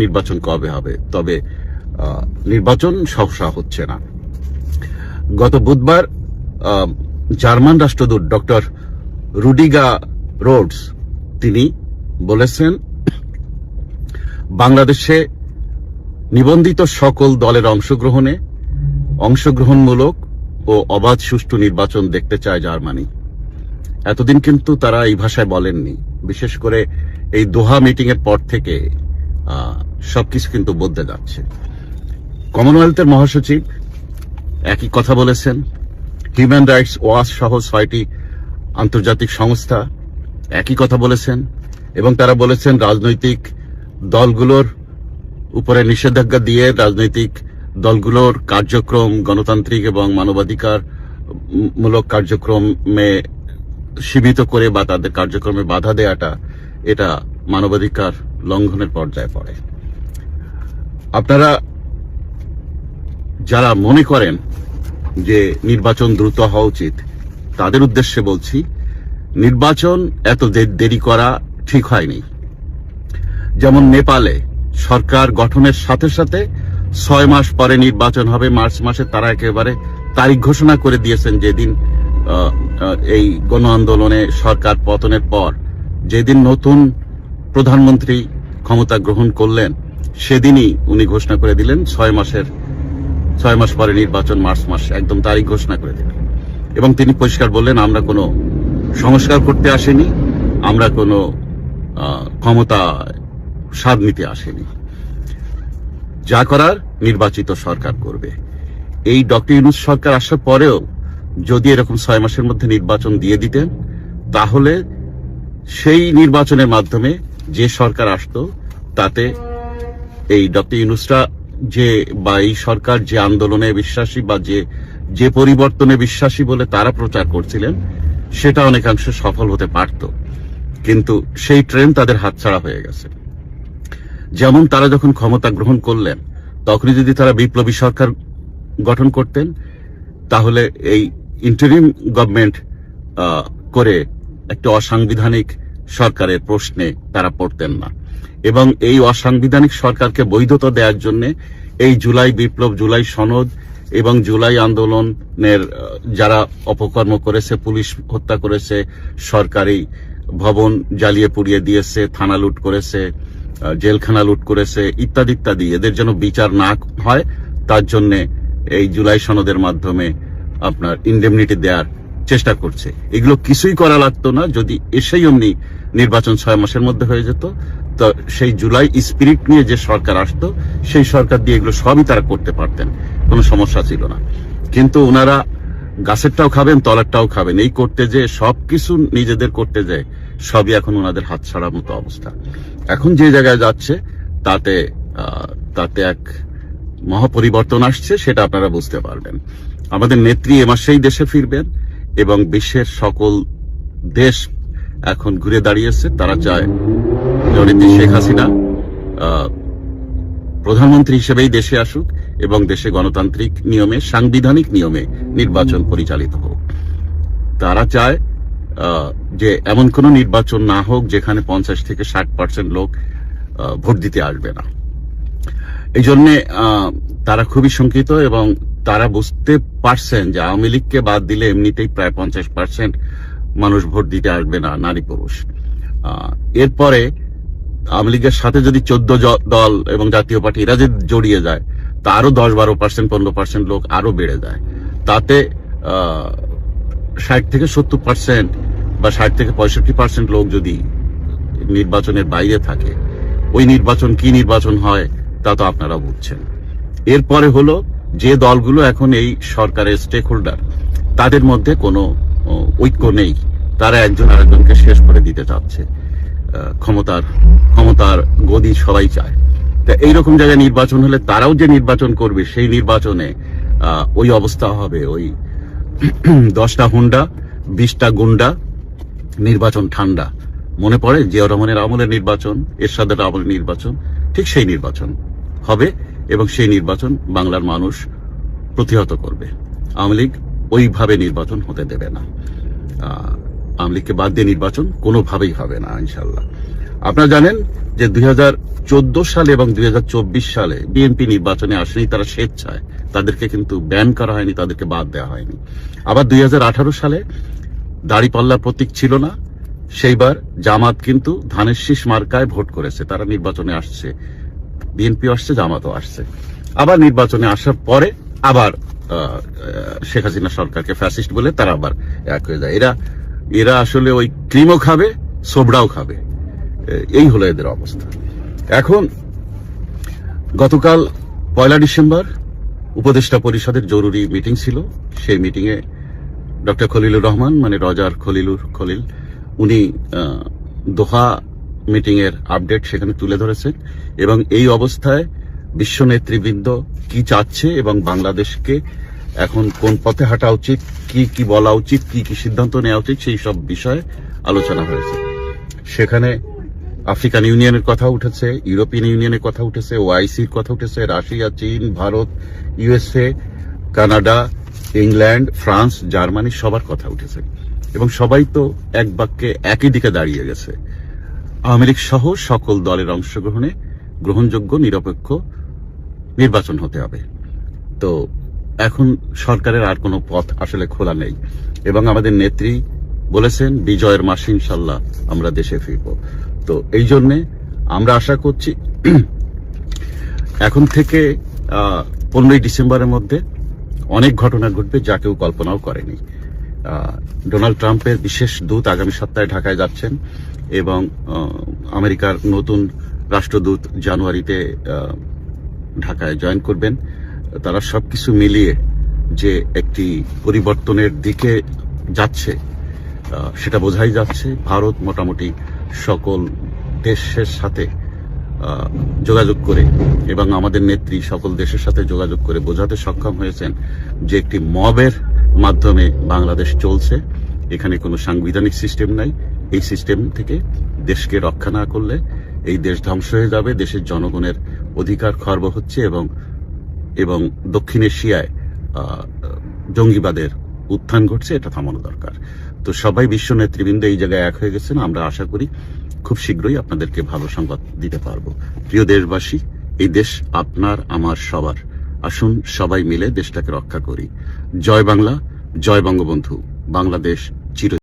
নির্বাচন কবে হবে? তবে নির্বাচন সহসা হচ্ছে না। গত বুধবার জার্মান রাষ্ট্রদূত ডক্টর রুডিগা রোডস, তিনি বলেছেন, বাংলাদেশে নিবন্ধিত সকল দলের অংশগ্রহণে অংশগ্রহণমূলক ও অবাধ সুষ্ঠু নির্বাচন দেখতে চায় জার্মানি। এতদিন কিন্তু তারা এই ভাষায় বলেননি। বিশেষ করে এই দোহা মিটিং এর পর থেকে সবকিছু কিন্তু বদলে যাচ্ছে। কমনওয়েলথের মহাসচিব একই কথা বলেছেন। হিউম্যান রাইটস ওয়াচ সহ ছয়টি আন্তর্জাতিক সংস্থা একই কথা বলেছেন এবং তারা বলেছেন রাজনৈতিক দলগুলোর উপরে নিষেধাজ্ঞা দিয়ে রাজনৈতিক দলগুলোর কার্যক্রম, গণতান্ত্রিক এবং মানবাধিকার মূলক কার্যক্রমে সীমিত করে বা তাদের কার্যক্রমে বাধা দেওয়াটা এটা মানবাধিকার লঙ্ঘনের পর্যায়ে পড়ে। আপনারা যারা মনে করেন যে নির্বাচন দ্রুত হওয়া উচিত, তাদের উদ্দেশ্যে বলছি, নির্বাচন এত দেরি করা ঠিক হয়নি। যেমন নেপালে সরকার গঠনের সাথে সাথে ছয় মাস পরে নির্বাচন হবে, মার্চ মাসে তারা একেবারে তারিখ ঘোষণা করে দিয়েছেন যেদিন এই গণ আন্দোলনে সরকার পতনের পর, যেদিন নতুন প্রধানমন্ত্রী ক্ষমতা গ্রহণ করলেন সেদিনই উনি ঘোষণা করে দিলেন, ছয় মাসের, ছয় মাস পরে নির্বাচন, মার্চ মাস, একদম তারিখ ঘোষণা করে দিলেন। এবং তিনি পরিষ্কার বললেন, আমরা কোনো সংস্কার করতে আসেনি, আমরা কোনো ক্ষমতা স্বাদ নিতে আসেনি। যা করার নির্বাচিত সরকার করবে। এই ডক্টর ইউনুস সরকার আসার পরেও যদি এরকম ছয় মাসের মধ্যে নির্বাচন দিয়ে দিতেন, তাহলে সেই নির্বাচনের মাধ্যমে যে সরকার আসতো, তাতে এই ডক্টর ইউনুসরা যে বা এই সরকার যে আন্দোলনে বিশ্বাসী বা যে যে পরিবর্তনে বিশ্বাসী বলে তারা প্রচার করছিলেন, সেটা অনেকাংশে সফল হতে পারত। কিন্তু সেই ট্রেন তাদের হাতছাড়া হয়ে গেছে। যেমন তারা যখন ক্ষমতা গ্রহণ করলেন, তখনই যদি তারা বিপ্লবী সরকার গঠন করতেন, তাহলে এই ইন্টারিম গভর্নমেন্ট করে একটা অসাংবিধানিক সরকারের প্রশ্নে তারা পড়তেন না। এবং এই অসাংবিধানিক সরকারকে বৈধতা দেওয়ার জন্য এই জুলাই বিপ্লব, জুলাই সনদ এবং জুলাই আন্দোলনের যারা অপকর্ম করেছে, পুলিশ হত্যা করেছে, সরকারি ভবন জ্বালিয়ে পুড়িয়ে দিয়েছে, থানা লুট করেছে জেলখানা লুট করেছে, ইত্যাদি ইত্যাদি। এদের যেন বিচার না হয়, তার জন্য এই জুলাই সনদের মাধ্যমে আপনার ইন্ডেমনিটি দেওয়ার চেষ্টা করছে। এগুলো কিছুই করা লাগতো না। যদি এসেই অমনি নির্বাচন ছয় মাসের মধ্যে হয়ে যেত, তো সেই জুলাই স্পিরিট নিয়ে যে সরকার আসতো, সেই সরকার দিয়ে এগুলো সবই তারা করতে পারতেন। কোনো সমস্যা ছিল না। কিন্তু ওনারা গাছেরটাও খাবেন, তলারটাও খাবেন। এই করতে যে সবকিছু নিজেদের করতে যায় সবই এখন ওনাদের হাত ছাড়ার মতো অবস্থা। এখন যে জায়গায় যাচ্ছে, তাতে তাতে এক মহাপরিবর্তন আসছে, সেটা আপনারা বুঝতে পারবেন। আমাদের নেত্রী এ মাসেই দেশে ফিরবেন। এবং বিশ্বের সকল দেশ এখন ঘুরে দাঁড়িয়েছে, তারা চায় জননেত্রী শেখ হাসিনা প্রধানমন্ত্রী হিসেবেই দেশে আসুক এবং দেশে গণতান্ত্রিক নিয়মে, সাংবিধানিক নিয়মে নির্বাচন পরিচালিত হোক। তারা চায় যে এমন কোন নির্বাচন না হোক যেখানে পঞ্চাশ থেকে ষাট পার্সেন্ট লোক ভোট দিতে আসবে না। এই জন্যে তারা খুবই শঙ্কিত এবং তারা বুঝতে পারছেন যে আওয়ামী লীগকে বাদ দিলে এমনিতেই প্রায় পঞ্চাশ পার্সেন্ট মানুষ ভোট দিতে আসবে না, নারী পুরুষ। এরপরে আওয়ামী লীগের সাথে যদি চোদ্দ দল এবং জাতীয় পার্টি এরা যদি জড়িয়ে যায়, তা আরও দশ বারো পার্সেন্ট, পনেরো পার্সেন্ট লোক আরও বেড়ে যায়। তাতে ষাট থেকে সত্তর পার্সেন্ট বা ষাট থেকে পঁয়ষট্টি পার্সেন্ট লোক যদি নির্বাচনের বাইরে থাকে, ওই নির্বাচন কি নির্বাচন হয় তা তো আপনারা বুঝছেন। এরপরে হলো যে দলগুলো এখন এই সরকারের স্টেক হোল্ডার তাদের মধ্যে কোনো ঐক্য নেই। তারা একজন আরেকজনকে শেষ করে দিতে চাচ্ছে। ক্ষমতার ক্ষমতার গদি সবাই চায়। তা এইরকম জায়গায় নির্বাচন হলে তারাও যে নির্বাচন করবে, সেই নির্বাচনে ওই অবস্থা হবে। ওই দশটা হুন্ডা, বিশটা গুন্ডা, নির্বাচন ঠান্ডা। মনে পড়ে জিয়া রহমানের আমলের নির্বাচন, এরশাদের আমলের নির্বাচন, ঠিক সেই নির্বাচন হবে। এবং সেই নির্বাচন বাংলার মানুষ প্রতিহত করবে। আওয়ামী লীগ ওইভাবে নির্বাচন হতে দেবে না। আওয়ামী লীগকে বাদ দিয়ে নির্বাচন কোনোভাবেই হবে না ইনশাল্লাহ আপনারা জানেন যে দুই সালে এবং দুই হাজার চব্বিশ সালে বিএনপি নির্বাচনে আসেনি, তারা স্বেচ্ছায়। তাদেরকে কিন্তু ব্যান করা হয়নি, তাদেরকে বাদ দেওয়া হয়নি। আবার দুই হাজার আঠারো সালে দাড়িপাল্লার প্রতীক ছিল না, সেইবার জামাত কিন্তু ধানের শীষ মার্কায় ভোট করেছে, তারা নির্বাচনে আসছে। বিএনপি আসছে, জামাতও আসছে। আবার নির্বাচনে আসার পরে আবার শেখ হাসিনা সরকারকে ফ্যাসিস্ট বলে তারা আবার এক হয়ে যায়। এরা এরা আসলে ওই ক্রিমও খাবে, সোবড়াও খাবে। এই হলো এদের অবস্থা। এখন, গতকাল পয়লা ডিসেম্বর উপদেষ্টা পরিষদের জরুরি মিটিং ছিল। সেই মিটিংয়ে ডক্টর খলিলুর রহমান মানে রজার খলিলুর খলিল, উনি দোহা মিটিং এর আপডেট সেখানে তুলে ধরেছেন এবং এই অবস্থায় বিশ্ব নেতৃবৃন্দ কি চাচ্ছে এবং বাংলাদেশকে এখন কোন পথে হাঁটা উচিত, কি কি বলা উচিত, কি কি সিদ্ধান্ত নেওয়া উচিত, সেই সব বিষয়ে আলোচনা হয়েছে। সেখানে আফ্রিকান ইউনিয়নের কথা উঠেছে, ইউরোপিয়ান ইউনিয়নের কথা উঠেছে, ওআইসির কথা উঠেছে, রাশিয়া, চীন, Bharat, USA, Canada, England, France, Germany সবার কথা উঠেছে। এবং সবাই তো এক বাক্যে একই দিকে দাঁড়িয়ে গেছে। আওয়ামী লীগ সহ সকল দলের অংশগ্রহণে গ্রহণযোগ্য, নিরপেক্ষ নির্বাচন হতে হবে। তো এখন সরকারের আর কোনো পথ আসলে খোলা নেই এবং আমাদের নেত্রী বলেছেন, বিজয়ের মাসে ইনশাল্লাহ আমরা দেশে ফিরব। তো এই জন্যে আমরা আশা করছি, এখন থেকে পনেরোই ডিসেম্বরের মধ্যে অনেক ঘটনা ঘটবে যা কেউ কল্পনাও করেনি। ডোনাল্ড ট্রাম্পের বিশেষ দূত আগামী সপ্তাহে ঢাকায় যাচ্ছেন এবং আমেরিকার নতুন রাষ্ট্রদূত জানুয়ারিতে ঢাকায় জয়েন করবেন। তারা সবকিছু মিলিয়ে যে একটি পরিবর্তনের দিকে যাচ্ছে সেটা বোঝাই যাচ্ছে ভারত মোটামুটি সকল দেশের সাথে যোগাযোগ করে এবং আমাদের নেত্রী সকল দেশের সাথে যোগাযোগ করে বোঝাতে সক্ষম হয়েছেন যে একটি মবের মাধ্যমে বাংলাদেশ চলছে। এখানে কোনো সাংবিধানিক সিস্টেম নাই। এই সিস্টেম থেকে দেশকে রক্ষা না করলে এই দেশ ধ্বংস হয়ে যাবে। দেশের জনগণের অধিকার খর্ব হচ্ছে এবং এবং দক্ষিণ এশিয়ায় জঙ্গিবাদের উত্থান ঘটছে। এটা থামানো দরকার। তো সবাই বিশ্ব নেতৃবৃন্দ এই জায়গায় এক হয়ে গেছেন। আমরা আশা করি খুব শীঘ্রই আপনাদেরকে ভালো সংবাদ দিতে পারব। প্রিয় দেশবাসী, এই দেশ আপনার, আমার, সবার। আসুন সবাই মিলে দেশটাকে রক্ষা করি। জয় বাংলা জয় বঙ্গবন্ধু বাংলাদেশ চির